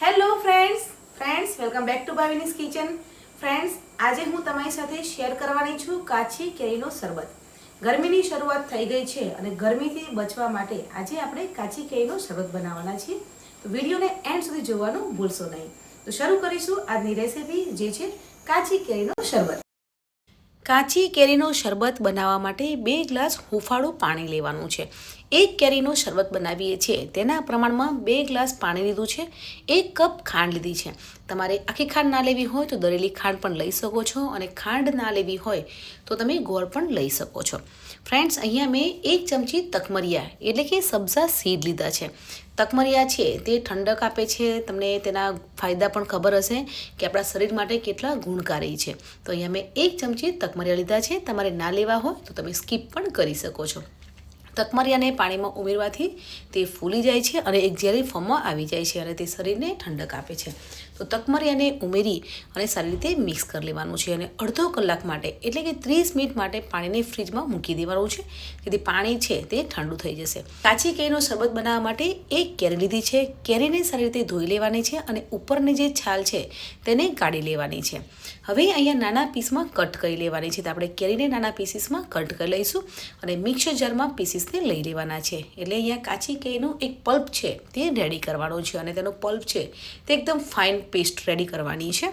Hello friends friends, welcome back to Bhavini's kitchen. Friends, આજે હું તમારી સાથે શેર કરવાની છું કાચી કેરીનો શરબત. ગરમીની શરૂઆત થઈ ગઈ છે અને ગરમીથી બચવા માટે આજે આપણે કાચી કેરીનો શરબત બનાવવાના છીએ. તો વિડીયોને એન્ડ સુધી જોવાનું ભૂલશો નહીં. તો શરૂ કરીશું આજની રેસીપી, જે છે કાચી કેરીનો શરબત. કાચી કેરીનો શરબત બનાવવા માટે બે ગ્લાસ હુંફાળું પાણી લેવાનું છે. એક કેરીનું શરબત બનાવીએ છીએ. તેના પ્રમાણમાં બે ગ્લાસ પાણી લીધું છે. એક કપ ખાંડ લીધી છે. તમારે આખી ખાંડ ના લેવી હોય તો દરેલી ખાંડ પણ લઈ શકો છો અને ખાંડ ના લેવી હોય તો તમે ગોળ પણ લઈ શકો છો. ફ્રેન્ડ્સ, અહીંયા મેં એક ચમચી તકમરિયા એટલે કે સબ્ઝા સીડ લીધા છે. તકમરિયા છે, તે ઠંડક આપે છે. તમને તેના ફાયદા પણ ખબર હશે કે આપણા શરીર માટે કેટલા ગુણકારી છે. તો અહીંયા મેં એક ચમચી તકમરિયા લીધા છે. તમારે ના લેવા હોય તો તમે સ્કીપ પણ કરી શકો છો. તકમરિયાને પાણીમાં ઉમેરવાથી તે ફૂલી જાય છે અને એક ઝેરી ફોર્મમાં આવી જાય છે અને તે શરીરને ઠંડક આપે છે. તો તકમરિયાને ઉમેરી અને સારી રીતે મિક્સ કરી લેવાનું છે અને અડધો કલાક માટે, એટલે કે ત્રીસ મિનિટ માટે પાણીને ફ્રીજમાં મૂકી દેવાનું છે. જેથી પાણી છે તે ઠંડુ થઈ જશે. કાચી કેરીનો શરબત બનાવવા માટે એક કેરી લીધી છે. કેરીને સારી રીતે ધોઈ લેવાની છે અને ઉપરની જે છાલ છે તેને કાઢી લેવાની છે. હવે અહીંયા નાના પીસમાં કટ કરી લેવાની છે. તો આપણે કેરીને નાના પીસીસમાં કટ કરી લઈશું અને મિક્સર જારમાં પીસીસને લઈ લેવાના છે. એટલે અહીંયા કાચી કેરીનો એક પલ્પ છે તે રેડી કરવાનો છે અને તેનો પલ્પ છે તે એકદમ ફાઇન પેસ્ટ રેડી કરવાની છે.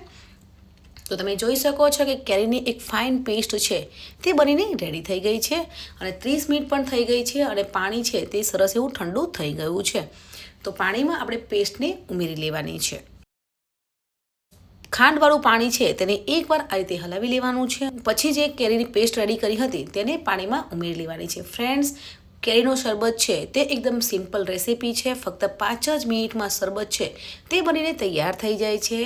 તો તમે જોઈ શકો છો કે કેરીની એક ફાઇન પેસ્ટ છે, તે બનીને રેડી થઈ ગઈ છે અને ત્રીસ મિનિટ પણ થઈ ગઈ છે અને પાણી છે તે સરસ એવું ઠંડુ થઈ ગયું છે. તો પાણીમાં આપણે પેસ્ટને ઉમેરી લેવાની છે. ખાંડવાળું પાણી છે તેને એકવાર આ રીતે હલાવી લેવાનું છે. પછી જે કેરીની પેસ્ટ રેડી કરી હતી તેને પાણીમાં ઉમેરી લેવાની છે. ફ્રેન્ડ્સ કેરીનો શરબત છે તે એકદમ સિમ્પલ રેસીપી છે, ફક્ત પાંચ જ મિનિટમાં શરબત છે, તે બનીને તૈયાર થઈ જાય છે.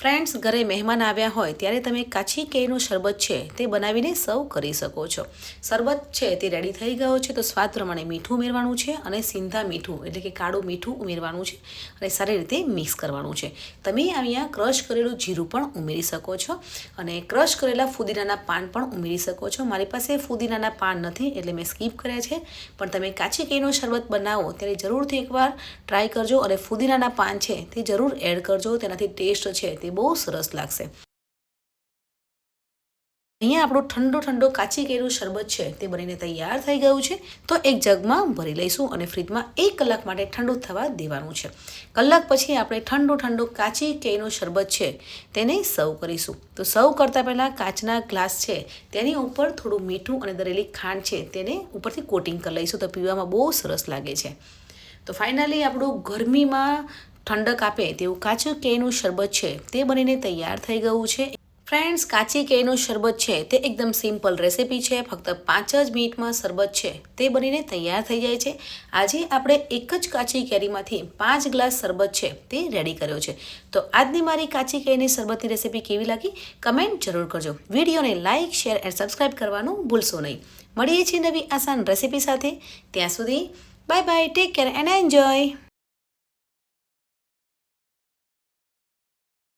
ફ્રેન્ડ્સ ઘરે મહેમાન આવ્યા હોય ત્યારે તમે કાચી કેરીનું શરબત છે તે બનાવીને સર્વ કરી શકો છો. શરબત છે તે રેડી થઈ ગયો છે તો સ્વાદ પ્રમાણે મીઠું ઉમેરવાનું છે અને સિંધા મીઠું એટલે કે કાળું મીઠું ઉમેરવાનું છે અને સારી રીતે મિક્સ કરવાનું છે. તમે અહીંયા ક્રશ કરેલું જીરું પણ ઉમેરી શકો છો અને ક્રશ કરેલા ફુદીનાના પાન પણ ઉમેરી શકો છો. મારી પાસે ફુદીનાના પાન નથી એટલે મેં સ્કીપ કર્યા છે. પણ તમે કાચી કેરીનું શરબત બનાવો ત્યારે જરૂરથી એકવાર ટ્રાય કરજો અને ફુદીનાના પાન છે તે જરૂર એડ કરજો. તેનાથી ટેસ્ટ છે તે બહુ સરસ લાગશે. અહીંયા આપણું ઠંડો ઠંડો કાચી કેરીનું શરબત છે, તે બનીને તૈયાર થઈ ગયું છે. તો એક જગમાં ભરી લઈશું અને ફ્રીજમાં એક કલાક માટે ઠંડુ થવા દેવાનું છે. કલાક પછી આપણે ઠંડુ ઠંડુ કાચી કેરીનું શરબત છે, તેને સર્વ કરીશું. તો સર્વ કરતાં પહેલાં કાચના ગ્લાસ છે, તેની ઉપર થોડું મીઠું અને દરેલી ખાંડ છે, તેને ઉપરથી કોટિંગ કરી લઈશું. તો પીવામાં બહુ સરસ લાગે છે. તો ફાઇનલી આપણું ગરમીમાં ઠંડક આપે તેવું કાચું કેરીનું શરબત છે, તે બનીને તૈયાર થઈ ગયું છે. ફ્રેન્ડ્સ, કાચી કેરીનું શરબત છે, તે એકદમ સિમ્પલ રેસીપી છે, ફક્ત પાંચ જ મિનિટમાં શરબત છે, તે બનીને તૈયાર થઈ જાય છે. આજે આપણે એક જ કાચી કેરીમાંથી પાંચ ગ્લાસ શરબત છે, તે રેડી કર્યો છે. તો આજની મારી કાચી કેરીની શરબતની રેસીપી કેવી લાગી? કમેન્ટ જરૂર કરજો. વિડીયોને લાઇક શેર એન્ડ સબસ્ક્રાઈબ કરવાનું ભૂલશો નહીં. મળીએ છીએ નવી આસાન રેસીપી સાથે. ત્યાં સુધી bye bye take care and enjoy